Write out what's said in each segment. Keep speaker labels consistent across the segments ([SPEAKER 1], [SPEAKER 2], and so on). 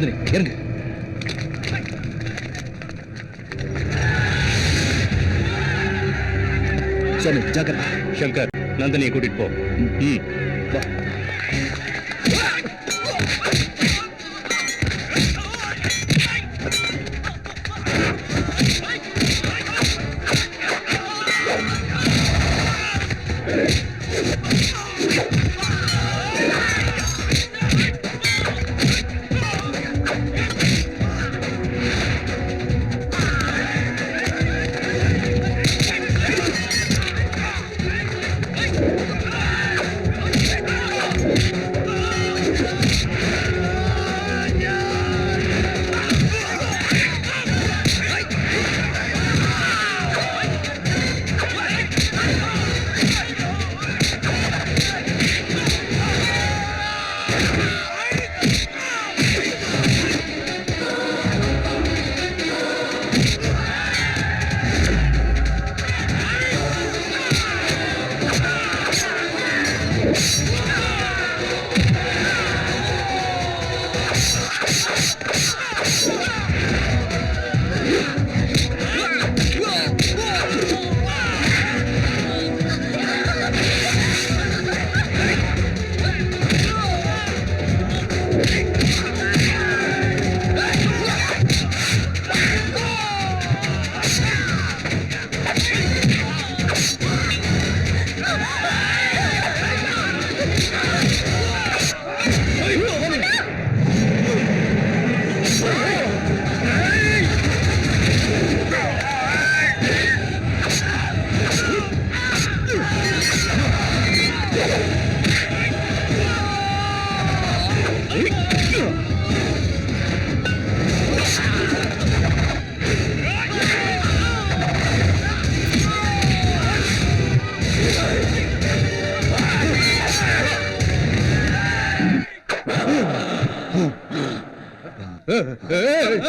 [SPEAKER 1] நந்தினி இறங்கு சுவாமி ஜாக்கிரதை.
[SPEAKER 2] சங்கர் நந்தினியை கூட்டிட்டு போ. ம்.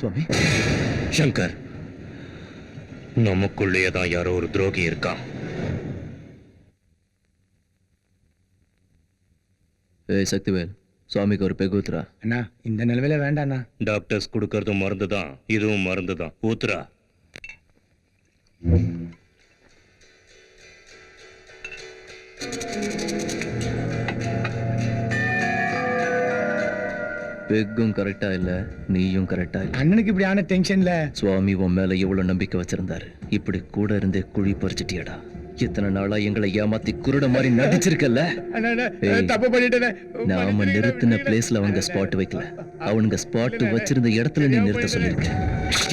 [SPEAKER 1] சுவாமி.
[SPEAKER 2] சங்கர் நமக்குள்ளேயே தான் யாரோ ஒரு துரோகி இருக்கான்
[SPEAKER 1] ஏய் சக்திவேல் சுவாமிக்கு ஒரு பெகுத்ரா
[SPEAKER 3] அண்ணா இந்த நிலவையில வேண்டாண்ணா.
[SPEAKER 2] டாக்டர்ஸ் கொடுக்கறதும் மருந்து தான் இதுவும் மருந்து தான் ஊத்துரா
[SPEAKER 1] பெக்கும் கரெக்டா இல்ல நீயும் கரெக்டா இல்ல.
[SPEAKER 3] அண்ணனுக்கு இப்படி ஆன டென்ஷன்ல
[SPEAKER 1] சுவாமி உன் மேல எவ்வளவு நம்பிக்கை வச்சிருந்தாரு. இப்படி கூட இருந்தே குழி பறிச்சிட்டியடா. இத்தனை நாளா எங்களை ஏமாத்தி குருட மாதிரி ஏய்,
[SPEAKER 3] தப்பு பண்ணிட்டேனே
[SPEAKER 1] நாம நிறுத்தின பிளேஸ்ல அவங்க ஸ்பாட் வைக்கல அவனுங்க ஸ்பாட் வச்சிருந்த இடத்துல நீ நிறுத்த சொல்லிருக்க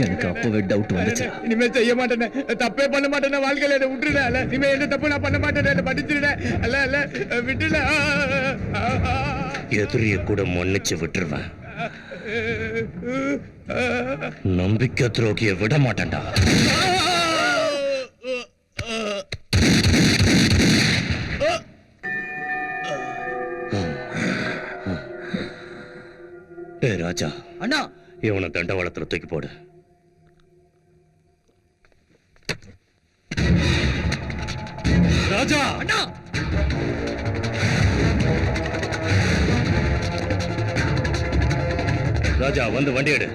[SPEAKER 1] எனக்கு அப்பவே டவுட் வந்துச்சு
[SPEAKER 3] இனிமே செய்ய மாட்டேனே தப்பே பண்ண மாட்டேனே வாழ்க்கையில என்ன விட்டுருட அல்ல இனிமே எந்த தப்பு நான் பண்ண மாட்டேனே என்ன படிச்சிருட அல்ல அல்ல விட்டுல
[SPEAKER 2] எதிரிய கூட மன்னிச்சு விட்டுருவேன் நம்பிக்கை துரோகிய விட மாட்டேன்டா டேய் ராஜா.
[SPEAKER 1] அண்ணா.
[SPEAKER 2] இவனை தண்டவாளத்துல தூக்கி போடு. ராஜா!
[SPEAKER 1] அண்ணா.
[SPEAKER 2] ராஜா வந்து வண்டி எடு.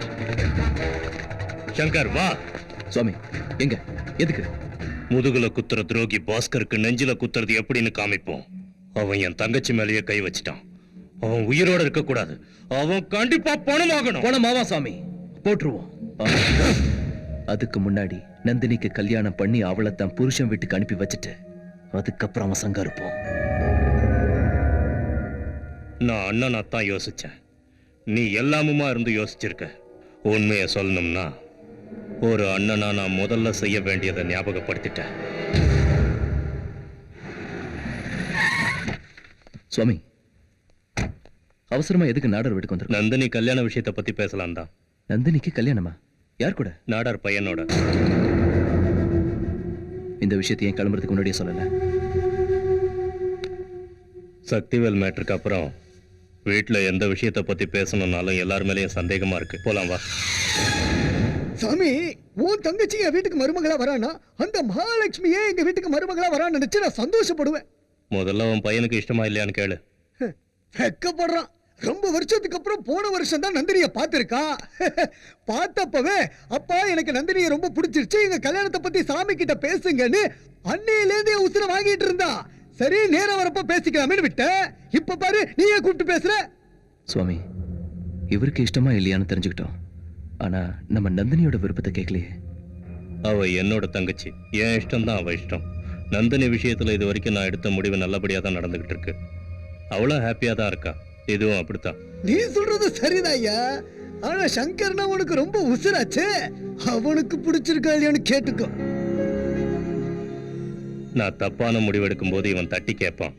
[SPEAKER 2] சங்கர் வா.
[SPEAKER 1] சுவாமி எங்க? எதுக்கு?
[SPEAKER 2] முதுகுல குத்துற துரோகி பாஸ்கருக்கு நெஞ்சில குத்துறது எப்படின்னு காமிப்போம். அவன் என் தங்கச்சி மேலேயே கை வச்சிட்டான். அவன் உயிரோட இருக்க கூடாது அவன் கண்டிப்பா பணமாகணும்.
[SPEAKER 1] போனமாவா சாமி. போட்டுருவோம். அதுக்கு முன்னாடி நந்தினிக்கு கல்யாணம் பண்ணி அவளை தன் புருஷன் வீட்டுக்கு அனுப்பி வச்சுட்டு அதுக்கப்புறம் அவன் சங்கம் இருப்போம்.
[SPEAKER 2] நான் அண்ணனா தான் யோசிச்சேன். நீ எல்லாமுமா இருந்து யோசிச்சிருக்க. உண்மையை சொல்லணும்னா ஒரு அண்ணனா நான் முதல்ல செய்ய வேண்டியதை ஞாபகப்படுத்திட்டேன்.
[SPEAKER 1] சுவாமி அவசரமா எதுக்கு நாடர் வீட்டுக்கு வந்திருக்க
[SPEAKER 2] நந்தினி கல்யாண விஷயத்தை பத்தி பேசலாம் தான்.
[SPEAKER 1] நந்தினிக்கு கல்யாணமா? யார் கூட?
[SPEAKER 2] நாடார் பையனோட.
[SPEAKER 1] இந்த விஷயத்தை ஏன் கிளம்புறதுக்கு முன்னாடியே சொல்லல?
[SPEAKER 2] சக்திவேல் மேட்டருக்கு அப்புறம் வீட்ல எந்த விஷயத்தை பத்தி பேசணும்னாலும் எல்லார் மேலயும் சந்தேகமா இருக்கு. போலாம் வா.
[SPEAKER 4] சாமி உன் தங்கச்சி என் வீட்டுக்கு மருமகளா வரானா அந்த மகாலட்சுமியே எங்க வீட்டுக்கு மருமகளா வரான்னு நினைச்சு நான் சந்தோஷப்படுவேன்.
[SPEAKER 2] முதல்ல உன் பையனுக்கு இஷ்டமா இல்லையான்னு கேளு.
[SPEAKER 4] வெக்கப்படுறான் ரொம்ப வருஷத்துக்கு அப்புறம் போன வருஷம் தான் நந்தினிய பார்த்திருக்கா. பார்த்தப்பவே அப்பா எனக்கு நந்தினிய ரொம்ப பிடிச்சிருச்சு. எங்க கல்யாணத்தை பத்தி சாமி கிட்ட பேசுங்கன்னு அன்னையிலேருந்தே உசுர வாங்கிட்டு இருந்தா. சரி நேரம் வரப்ப பேசிக்கலாமேன்னு விட்ட இப்ப பாரு நீயே கூப்பிட்டு பேசுற.
[SPEAKER 1] சுவாமி இவருக்கு இஷ்டமா இல்லையான்னு தெரிஞ்சுக்கிட்டோம். ஆனா நம்ம நந்தினியோட விருப்பத்தை கேட்கலையே.
[SPEAKER 2] அவ என்னோட தங்கச்சி. என் இஷ்டம் தான் அவ இஷ்டம். நந்தினி விஷயத்துல இது வரைக்கும் நான் எடுத்த முடிவு நல்லபடியா தான் நடந்துகிட்டு இருக்கு. அவளும் ஹாப்பியா தான் இருக்கா. இதுவும் அப்படித்தான்.
[SPEAKER 4] நீ சொல்றது சரிதான் ஐயா ஆனா சங்கர்னா உனக்கு ரொம்ப உசுராச்சே. அவனுக்கு பிடிச்சிருக்கா இல்லையான்னு கேட்டுக்கோ.
[SPEAKER 2] நான் தப்பான முடிவெடுக்கும் போது இவன் தட்டி கேட்பான்.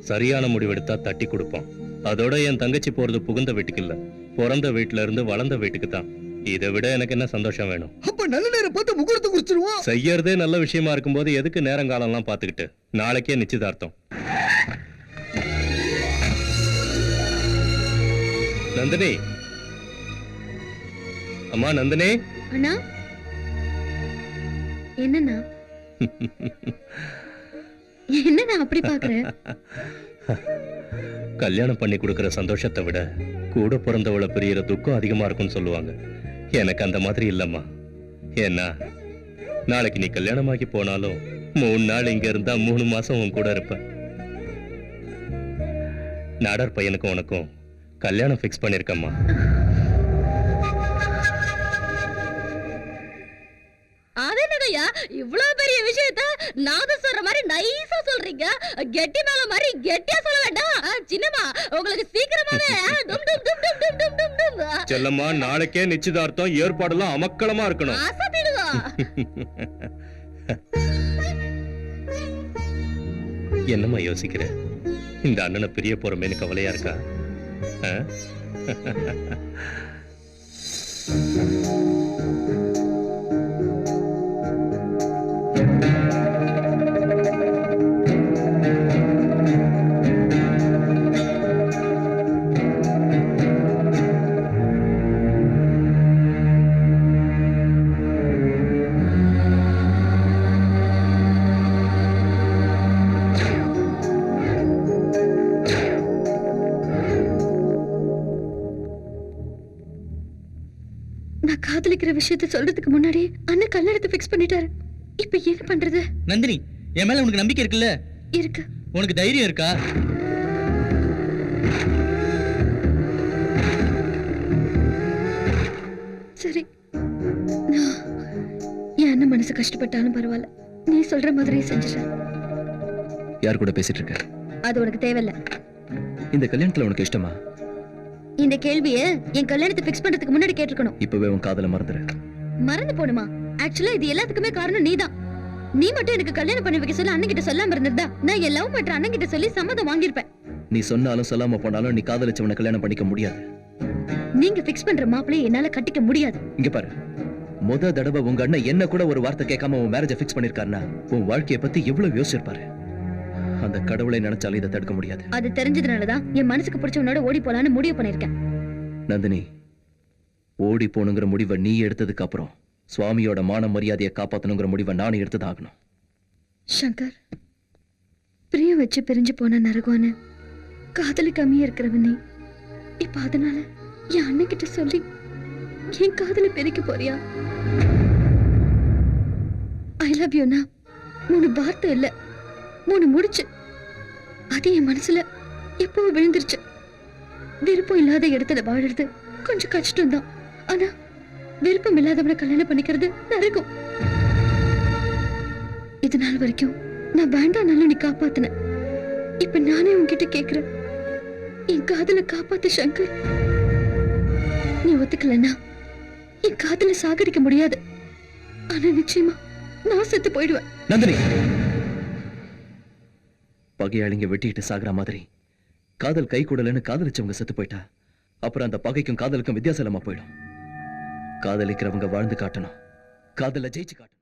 [SPEAKER 2] சரியான முடிவெடுத்தா தட்டி கொடுப்பான். அதோட என் தங்கச்சி போறது புகுந்த வீட்டுக்கு இல்ல. பிறந்த வீட்டுல இருந்து வளர்ந்த வீட்டுக்கு தான். இதை விட எனக்கு என்ன சந்தோஷம் வேணும்?
[SPEAKER 4] அப்ப நல்ல நேரம் பார்த்து முகூர்த்தம் குறிச்சிருவோம்
[SPEAKER 2] செய்யறதே நல்ல விஷயமா இருக்கும்போது எதுக்கு நேரங்காலம்லாம் பார்த்துக்கிட்டு? நாளைக்கே நிச்சயதார்த்தம். நந்தினி. அம்மா நந்தினி.
[SPEAKER 5] அண்ணா. என்னண்ணா? என்னண்ணா அப்படி பாக்குற
[SPEAKER 2] கல்யாணம் பண்ணி கொடுக்கிற சந்தோஷத்தை விட கூட பிறந்தவளை பிரியற துக்கம் அதிகமா இருக்கும்னு சொல்லுவாங்க. எனக்கு அந்த மாதிரி இல்லம்மா. ஏன்னா நாளைக்கு நீ கல்யாணமாகி போனாலும் மூணு நாள் இங்க இருந்தா மூணு மாசம் உன் கூட இருப்ப நாடார் பையனுக்கும் உனக்கும் கல்யாணம் ஃபிக்ஸ் பண்ணிருக்கம்மா.
[SPEAKER 5] அது என்னங்கய்யா? இவ்வளவு பெரிய விஷயத்த நாத சொல்ற மாதிரி நைஸா சொல்றீங்க. கெட்டி மேல மாதிரி கெட்டியா சொல்ல வேண்டாம். ஆ, சின்னம்மா உங்களுக்கு சீக்கிரமாவே டும் டும் டும் டும் டும் டும் டும் டும். ஆ,
[SPEAKER 2] செல்லம்மா நாளைக்கே நிச்சயதார்த்தம் ஏற்பாடெல்லாம் அமக்களமா இருக்கணும்.
[SPEAKER 5] அசத்திடுங்க
[SPEAKER 2] என்னம்மா யோசிக்கிற? இந்த அண்ணனை பிரிய போறமேனு கவலையா இருக்கா? 嗯哈哈哈哈
[SPEAKER 5] நான் காதலிக்கிற விஷயத்த சொல்றதுக்கு முன்னாடி அண்ணன் கல்யாணத்தை ஃபிக்ஸ் பண்ணிட்டாரு. இப்ப என்ன பண்றது?
[SPEAKER 6] நந்தினி என் மேல உனக்கு நம்பிக்கை இருக்குல்ல?
[SPEAKER 5] இருக்கு.
[SPEAKER 6] உனக்கு தைரியம் இருக்கா?
[SPEAKER 5] சரி. என் அண்ணன் மனசு கஷ்டப்பட்டாலும் பரவாயில்ல. நீ சொல்ற மாதிரியே செஞ்சுறேன்
[SPEAKER 1] யார் கூட பேசிட்டு இருக்க?
[SPEAKER 5] அது உனக்கு தேவையில்ல.
[SPEAKER 1] இந்த கல்யாணத்துல உனக்கு இஷ்டமா?
[SPEAKER 5] இந்த கேள்விய என் கல்யாணத்தை ஃபிக்ஸ் பண்றதுக்கு முன்னாடி கேட்டிருக்கணும்.
[SPEAKER 1] இப்பவே உன் காதல மறந்துரு.
[SPEAKER 5] மறந்து போணுமா? ஆக்சுவலா இது எல்லாத்துக்குமே காரணம் நீதான். நீ மட்டும் எனக்கு கல்யாணம் பண்ணி வைக்க சொல்ல அண்ணன் கிட்ட சொல்லாம இருந்திருந்தா நான் என் லவ் பண்ற அண்ணன் கிட்ட சொல்லி சம்மதம் வாங்கியிருப்பேன்.
[SPEAKER 1] நீ சொன்னாலும் சொல்லாம போனாலும் நீ காதலிச்சவனை கல்யாணம் பண்ணிக்க முடியாது.
[SPEAKER 5] நீங்க ஃபிக்ஸ் பண்ற மாப்பிளைய என்னால கட்டிக்க முடியாது.
[SPEAKER 1] இங்க பாரு. முத தடவை உங்க அண்ணன் என்ன கூட ஒரு வார்த்தை கேட்காம உன் மேரேஜை ஃபிக்ஸ் பண்ணிருக்காருன்னா உன் வாழ்க்கைய பத்தி எவ்வளவு யோசிச்சிருப்பாரு? அந்த கடவுளை நினைச்சாலும் இதை தடுக்க முடியாது.
[SPEAKER 5] அது தெரிஞ்சதுனாலதான் என் மனசுக்கு பிடிச்சவனோட ஓடி போலான்னு முடிவு பண்ணிருக்கேன்
[SPEAKER 1] நந்தினி ஓடி போகணுங்கிற முடிவை நீ எடுத்ததுக்கு அப்புறம் சுவாமியோட மான மரியாதையை காப்பாத்தணுங்கிற முடிவை நான் எடுத்ததாகணும்.
[SPEAKER 5] சங்கர் பிரியம் வச்சு பிரிஞ்சு போன நரகவான காதலிக்காமையே இருக்கிறவன் நீ. இப்ப அதனால என் அண்ணன் கிட்ட சொல்லி என் காதலை பெருக்க போறியா? ஐ லவ் யூனா மூணு வார்த்தை இல்ல. மூணு முடிச்சு. அது என் மனசுல எப்போ விழுந்துருச்சு. விருப்பம் இல்லாத இடத்துல வாழறது கொஞ்சம் கஷ்டம்தான். ஆனா விருப்பம் இல்லாதவனை கல்யாணம் பண்ணிக்கிறது நரகம் இது நாள் வரைக்கும் நான் வேண்டாம்னாலும் நீ காப்பாத்தின. இப்ப நானே உன்கிட்ட கேக்குறேன். என் காதல காப்பாத்து சங்கர். நீ ஒத்துக்கலன்னா என் காதல சாகடிக்க முடியாது. ஆனா நிச்சயமா நான் செத்து போயிடுவேன்.
[SPEAKER 1] நந்தினி பகையாளிங்க வெட்டிட்டு சாகுற மாதிரி. காதல் கை கூடலன்னு காதலிச்சவங்க செத்து போயிட்டா அப்புறம் அந்த பகைக்கும் காதலுக்கும் வித்தியாசம் இல்லாம போயிடும். காதலிக்கிறவங்க வாழ்ந்து காட்டணும். காதல ஜெயிச்சு காட்டணும்.